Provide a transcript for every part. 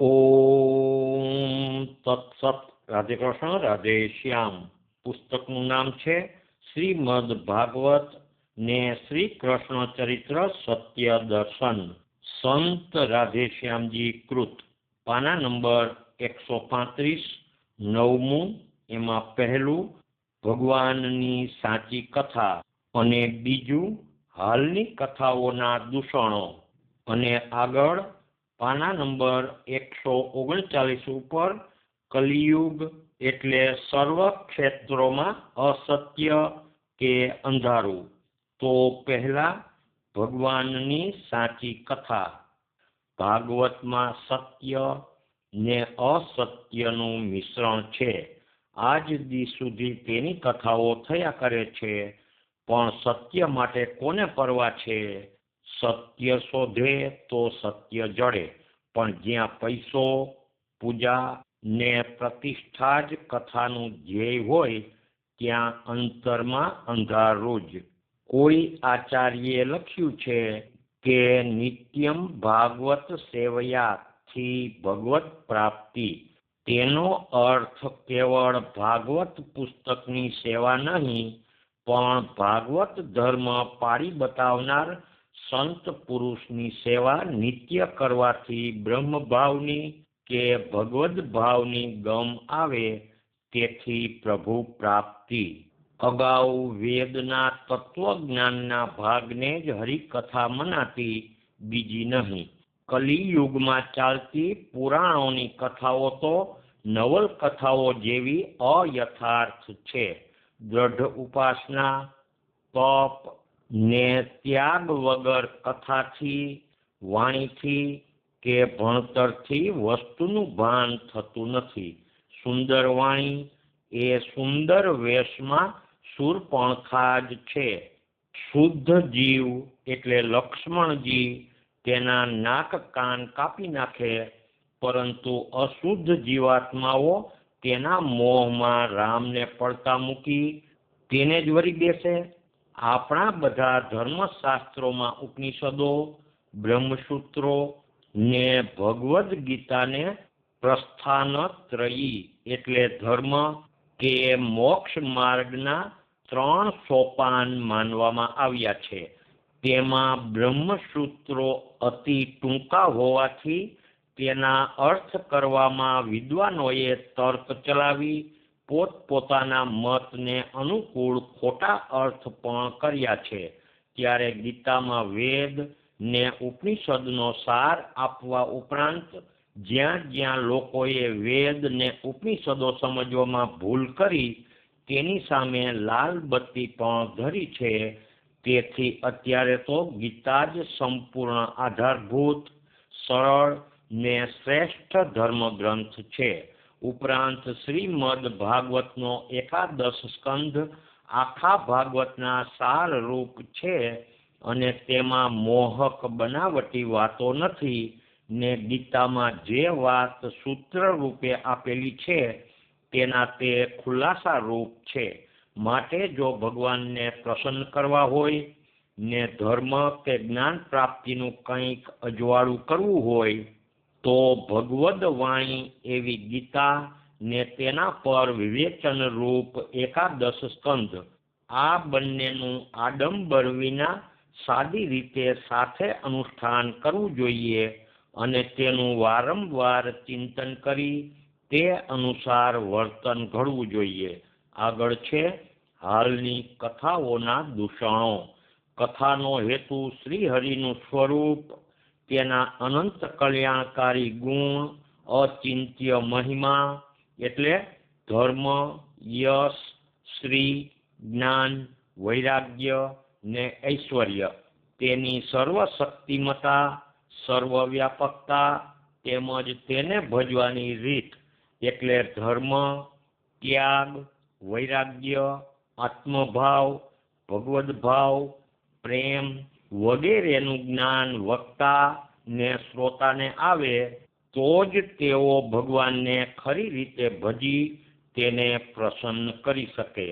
ઓમ તત્સત રાધે કૃષ્ણ રાધે શ્યામ પુસ્તકનું નામ છે શ્રીમદ ભાગવત ને શ્રી કૃષ્ણ ચરિત્ર સત્ય દર્શન સંત રાધે શ્યામજી કૃત। પાના નંબર એકસો પાંત્રીસ, નવમું, એમાં પહેલું, ભગવાનની સાચી કથા અને બીજું, હાલની કથાઓના દૂષણો। અને આગળ પાના નંબર એકસો ઓગણચાલીસ ઉપર કલિયુગ એટલે સર્વ ક્ષેત્રોમાં અસત્ય કે અંધારું. તો પહેલા ભગવાનની સાચી કથા. ભાગવતમાં સત્ય ને અસત્યનું મિશ્રણ છે. આજ દી સુધી તેની કથાઓ થયા કરે છે. પણ સત્ય માટે કોને પરવા છે? સત્ય શોધે તો સત્ય જડે. પણ જ્યાં પૈસો, પૂજા ને પ્રતિષ્ઠા જ કથાનું ધ્યેય હોય, ત્યાં અંતરમાં અંધારું જ. કોઈ આચાર્યે લખ્યું છે કે નિત્યમ ભાગવત સેવયાથી ભગવત પ્રાપ્તિ. તેનો અર્થ કેવળ ભાગવત પુસ્તકની સેવા નહીં, પણ ભાગવત ધર્મ પાડી બતાવનાર સંત પુરુષની સેવા નિત્ય કરવાથી બ્રહ્મભાવની કે ભગવદ ભાવની ગમ આવે તેથી પ્રભુ પ્રાપ્તિ. અગાઉ વેદના તત્વજ્ઞાનના ભાગને જ હરિકથા મનાતી બીજી નહીં. કલિયુગમાં ચાલતી પુરાણોની કથાઓ તો નવલકથાઓ જેવી અયથાર્થ છે. દ્રઢ ઉપાસના, તપ ને ત્યાગ વગર કથાથી, વાણીથી કે ભણતરથી વસ્તુનું ભાન થતું નથી. સુંદર વાણી એ સુંદર વેશમાં શૂરપણખા જ છે. શુદ્ધ જીવ એટલે લક્ષ્મણજી તેના નાક કાન કાપી નાખે, પરંતુ અશુદ્ધ જીવાત્માઓ તેના મોહમાં રામને પડતા મૂકી તેને જ વરી બેસે. આપણા બધા ધર્મશાસ્ત્રોમાં ઉપનિષદો, બ્રહ્મસૂત્રો ને ભગવદ્ ગીતાને પ્રસ્થાનત્રયી એટલે ધર્મ કે મોક્ષ માર્ગના ત્રણ સોપાન માનવામાં આવ્યા છે. તેમાં બ્રહ્મસૂત્રો અતિ ટૂંકા હોવાથી તેના અર્થ કરવામાં વિદ્વાનોએ તર્ક ચલાવી પોતપોતાના મતને અનુકૂળ ખોટા અર્થ પણ કર્યા છે. ત્યારે ગીતામાં વેદ ને ઉપનિષદનો સાર આપવા ઉપરાંત જ્યાં જ્યાં લોકોએ વેદ ને ઉપનિષદો સમજવામાં ભૂલ કરી, તેની સામે લાલ બત્તી પણ ધરી છે. તેથી અત્યારે તો ગીતા જ સંપૂર્ણ આધારભૂત, સરળ ને શ્રેષ્ઠ ધર્મ ગ્રંથ છે. ઉપરાંત શ્રીમદ ભાગવતનો એકાદશ સ્કંધ આખા ભાગવતના સાર રૂપ છે અને તેમાં મોહક બનાવટી વાતો નથી ને ગીતામાં જે વાત સૂત્ર રૂપે આપેલી છે તેના તે ખુલાસા રૂપ છે. માટે જો ભગવાનને પ્રસન્ન કરવા હોય ને ધર્મ કે જ્ઞાન પ્રાપ્તિનું કંઈક અજવાળું કરવું હોય તો ભગવદ વાણી એવી ગીતા ને તેના પર વિવેચન રૂપ એકાદશ સ્કંદ, આ બંનેનું આડંબર વિના સાદી રીતે સાથે અનુષ્ઠાન કરવું જોઈએ અને તેનું વારંવાર ચિંતન કરી તે અનુસાર વર્તન ઘડવું જોઈએ. આગળ છે હાલની કથાઓના દૂષણો. કથાનો હેતુ શ્રીહરિનું સ્વરૂપ તેના અનંત કલ્યાણકારી ગુણ, અચિંત્ય મહિમા એટલે ધર્મ, યશ, શ્રી, જ્ઞાન, વૈરાગ્ય ને ઐશ્વર્ય. તેની સર્વશક્તિમતા સર્વવ્યાપકતા તેમજ તેને ભજવાની રીત એટલે ધર્મ, ત્યાગ, વૈરાગ્ય, આત્મભાવ, ભગવદ્ભાવ, પ્રેમ વગેરેનું જ્ઞાન વક્તા ને શ્રોતાને આવે, તો જ તેઓ ભગવાનને ખરી રીતે ભજી તેને પ્રસન્ન કરી શકે.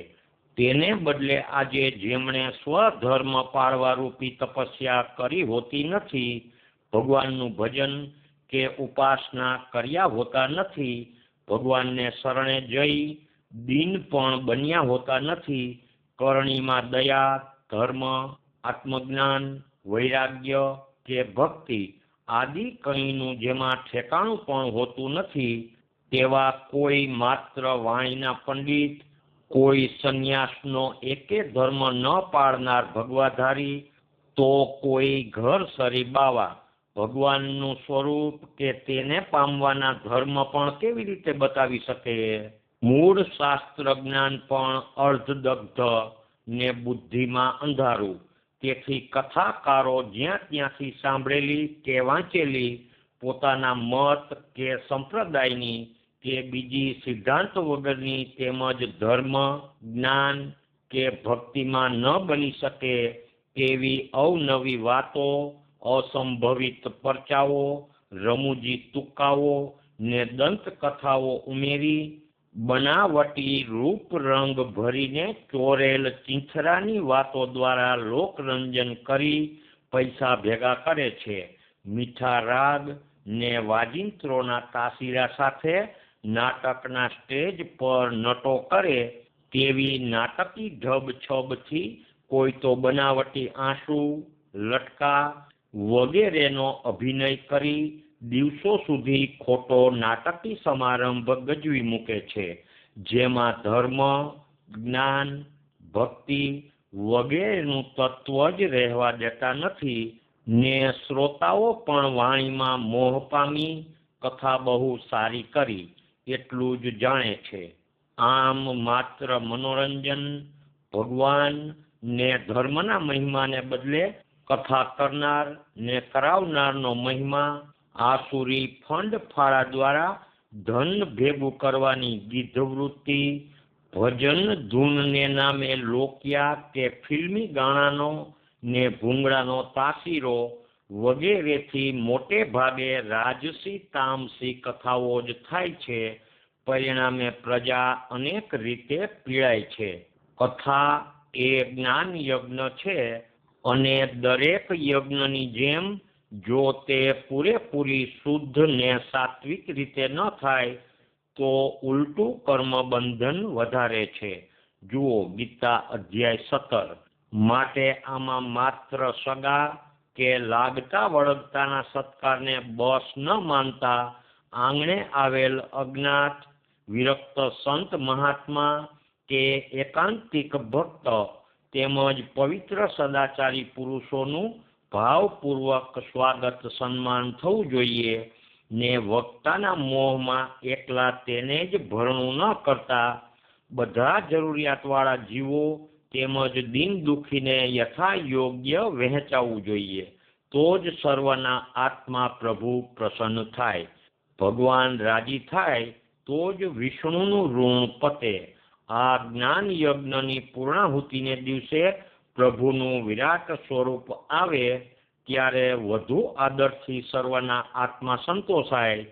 તેને બદલે આજે જેમણે સ્વધર્મ પાળવારૂપી તપસ્યા કરી હોતી નથી, ભગવાનનું ભજન કે ઉપાસના કર્યા હોતા નથી, ભગવાનને શરણે જઈ દિન પણ બન્યા હોતા નથી, કરણીમાં દયા, ધર્મ આત્મજ્ઞાન, વૈરાગ્ય કે ભક્તિ આદિ કંઈનું જેમાં ઠેકાણું પણ હોતું નથી, તેવા કોઈ માત્ર વાણીના પંડિત, કોઈ સંન્યાસનો એકે ધર્મ ન પાળનાર ભગવાધારી, તો કોઈ ઘર સરી બાવા ભગવાનનું સ્વરૂપ કે તેને પામવાના ધર્મ પણ કેવી રીતે બતાવી શકે? મૂળ શાસ્ત્ર જ્ઞાન પણ અર્ધદગ્ધ ને બુદ્ધિમાં અંધારું. તેથી કથાકારો જ્યાં ત્યાંથી સાંભળેલી કે વાંચેલી, પોતાના મત કે સંપ્રદાયની કે બીજી સિદ્ધાંત વગરની તેમજ ધર્મ, જ્ઞાન કે ભક્તિમાં ન બની શકે તેવી અવનવી વાતો, અસંભવિત પરચાઓ, રમૂજી તુક્કાઓ ને દંતકથાઓ ઉમેરી બનાવટી રૂપ રંગ ભરીને ચોરેલ ચીંથરાની વાતો દ્વારા લોકરંજન કરી પૈસા ભેગા કરે છે. મીઠા રાગ ને વાજિંત્રોના તાસીરા સાથે નાટકના સ્ટેજ પર નટો કરે તેવી નાટકી ઢબ છબથી કોઈ તો બનાવટી આંસુ, લટકા વગેરેનો અભિનય કરી દિવસો સુધી ખોટો નાટકી સમારંભ ગજવી મૂકે છે, જેમાં ધર્મ, જ્ઞાન, ભક્તિ વગેરેનું તત્વ જ રહેવા દેતા નથી ને શ્રોતાઓ પણ વાણીમાં મોહ પામી, કથા બહુ સારી કરી એટલું જ જાણે છે. આમ માત્ર મનોરંજન, ભગવાન ને ધર્મના મહિમાને બદલે કથા કરનાર ને કરાવનારનો મહિમા આસુરી ફંડ ફાળા દ્વારા ધન ભેગું કરવાની ગીધવૃત્તિ ભજન ધૂનને નામે લોક્યા કે ફિલ્મી ગાણાનો ને ભૂંગળાનો તાસીરો વગેરેથી મોટે ભાગે રાજસી તામસી કથાઓ જ થાય છે. પરિણામે પ્રજા અનેક રીતે પીડાય છે. કથા એ જ્ઞાન યજ્ઞ છે અને દરેક યજ્ઞની જેમ જો તે પૂરેપૂરી શુદ્ધ ને સાત્વિક રીતે ન થાય, તો ઉલટું કર્મ બંધન વધારે છે. જુઓ, ગીતા અધ્યાય સત્તર. માટે આમાં માત્ર સગા કે લાગતા વળગતાના સત્કારને બસ ન માનતા, આંગણે આવેલ અજ્ઞાત, વિરક્ત સંત મહાત્મા કે એકાંતિક ભક્ત તેમજ પવિત્ર સદાચારી પુરુષોનું ભાવપૂર્વક સ્વાગત સન્માન થવું જોઈએ ને વક્તાના મોહમાં એકલા તેને જ ભરણું ન કરતા બધા જરૂરિયાતવાળા જીવો તેમજ દિન દુખીને યથા યોગ્ય વહેંચાવવું જોઈએ. તો જ સર્વના આત્મા પ્રભુ પ્રસન્ન થાય. ભગવાન રાજી થાય તો જ વિષ્ણુનું ઋણ પતે. આ જ્ઞાન યજ્ઞની પૂર્ણાહુતિને દિવસે પ્રભુનું વિરાટ સ્વરૂપ આવે ત્યારે વધુ આદરથી સર્વના આત્મા સંતોષાય,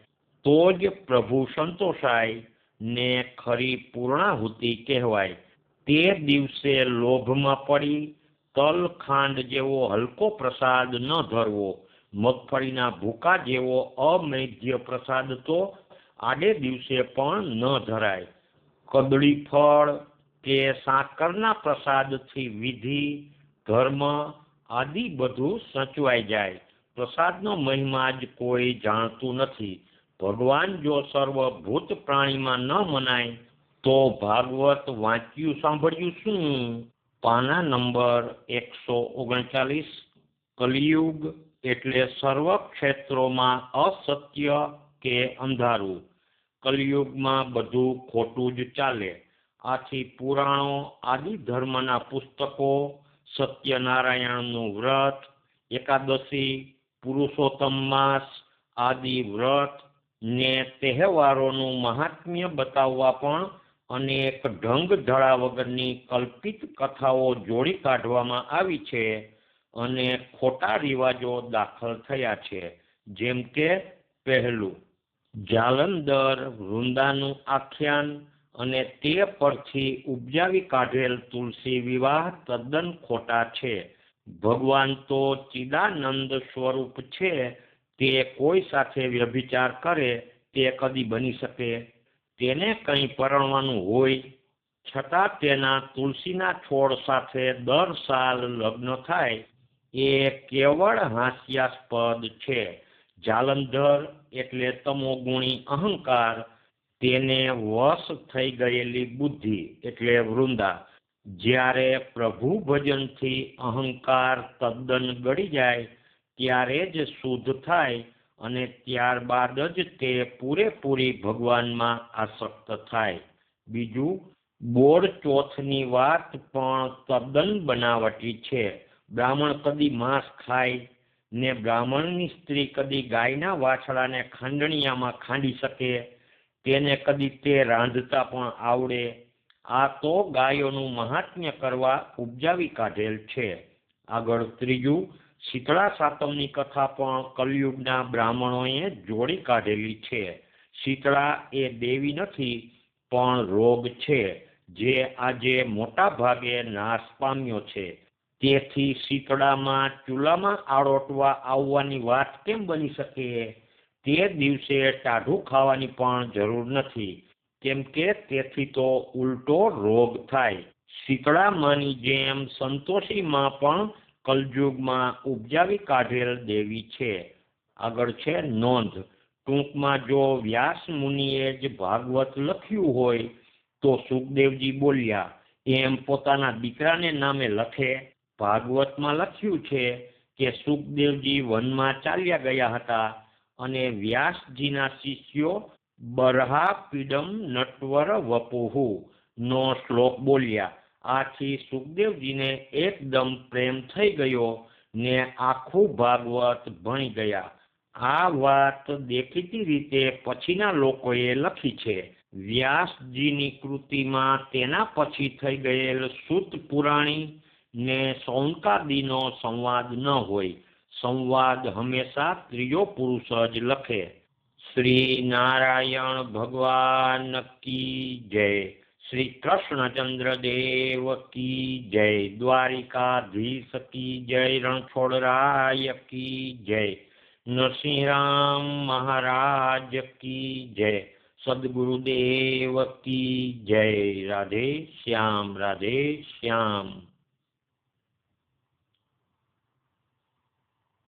તો જ પ્રભુ સંતોષાય ને ખરી પૂર્ણાહુતિ કહેવાય. તે દિવસે લોભમાં પડી, તલ ખાંડ જેવો હલકો પ્રસાદ ન ધરવો, મગફળીના ભૂકા જેવો અમૈધ્ય પ્રસાદ તો આડે દિવસે પણ ન ધરાય. કદળી ફળ કે સાકરના પ્રસાદથી વિધિ, ધર્મ આદિ બધું સચવાઈ જાય. પ્રસાદનો મહિમા જ કોઈ જાણતું નથી. ભગવાન જો સર્વભૂત પ્રાણીમાં ન મનાય, તો ભાગવત વાંચ્યું સાંભળ્યું શું? પાના નંબર એકસો ઓગણચાલીસ, કલિયુગ એટલે સર્વ ક્ષેત્રોમાં અસત્ય કે અંધારું. કલિયુગમાં બધું ખોટું જ ચાલે. આથી પુરાણો આદિ ધર્મના પુસ્તકો, સત્યનારાયણનું વ્રત, એકાદશી, પુરુષોત્તમ માસ, આદિ વ્રત ને તહેવારોનું મહાત્મ્ય બતાવવા પણ અનેક ઢંગ ધળા વગરની કલ્પિત કથાઓ જોડી કાઢવામાં આવી છે અને ખોટા રિવાજો દાખલ થયા છે. જેમ કે પહેલું, જાલંધર વૃંદાનું આખ્યાન અને તે પરથી ઉપજાવી કાઢેલ તુલસી વિવાહ તદ્દન ખોટા છે. ભગવાન તો ચિદાનંદ સ્વરૂપ છે. તે કોઈ સાથે વ્યભિચાર કરે, તે કદી બની શકે. તેને કંઈ પરણવાનું હોય, છતાં તેના તુલસીના છોડ સાથે દર સાલ લગ્ન થાય, એ કેવળ હાસ્યાસ્પદ છે. જાલંધર એટલે તમોગુણી અહંકાર તેને વશ થઈ ગયેલી બુદ્ધિ એટલે વૃંદા. જ્યારે પ્રભુ ભજનથી અહંકાર તદ્દન ગળી જાય, ત્યારે જ શુદ્ધ થાય અને ત્યારબાદ જ તે પૂરેપૂરી ભગવાનમાં આસક્ત થાય. બીજું બોળ ચોથની વાત પણ તદ્દન બનાવટી છે. બ્રાહ્મણ કદી માંસ ખાય ને બ્રાહ્મણની સ્ત્રી કદી ગાયના વાછડાને ખાંડણિયામાં ખાંડી શકે તેને કદી તે રાંધતા પણ આવડે. આ તો ગાયોનું મહાત્મ્ય કરવા ઉપજાવી કાઢેલ છે. આગળ ત્રીજું, શીતળા સાતમની કથા પણ કલયુગના બ્રાહ્મણોએ જોડી કાઢેલી છે. શીતળા એ દેવી નથી, પણ રોગ છે, જે આજે મોટા ભાગે નાશ પામ્યો છે. તેથી શીતળામાં ચૂલામાં આળોટવા આવવાની વાત કેમ બની શકે? તે દિવસે ટાઢું ખાવાની પણ જરૂર નથી. કેમ કે તેથી તો ઉલટો રોગ થાય. શીતળામાની જેમ સંતોષીમાં પણ કલયુગમાં ઉપજાવી કાઢેલ દેવી છે. આગળ છે નોંધ. ટૂંકમાં જો વ્યાસ મુનિએ જ ભાગવત લખ્યું હોય, તો સુખદેવજી બોલ્યા, એમ પોતાના દીકરાને નામે લખે. ભાગવતમાં લખ્યું છે કે સુખદેવજી વનમાં ચાલ્યા ગયા હતા. અને વ્યાસજીના શિષ્યો બરહા પીડમ નટવર વપુહુ. નો શ્લોક બોલ્યા, આથી સુખદેવજીને એકદમ પ્રેમ થઈ ગયો ને આખું ભાગવત ભણી ગયા. આ વાત દેખીતી રીતે પછીના લોકોએ લખી છે. વ્યાસજીની કૃતિમાં તેના પછી થઈ ગયેલ સુત પુરાણી ને સૌનકાદીનો સંવાદ ન હોય. સંવાદ હંમેશા ત્રીજો પુરુષ જ લખે. શ્રી નારાયણ ભગવાન કી જય. શ્રી કૃષ્ણચંદ્ર દેવ કી જય. દ્વારિકાધીશ કી જય. રણછોડરાય કી જય. નરસિંહરામ મહારાજ કી જય. સદગુરુદેવ કી જય. રાધે શ્યામ રાધે શ્યામ.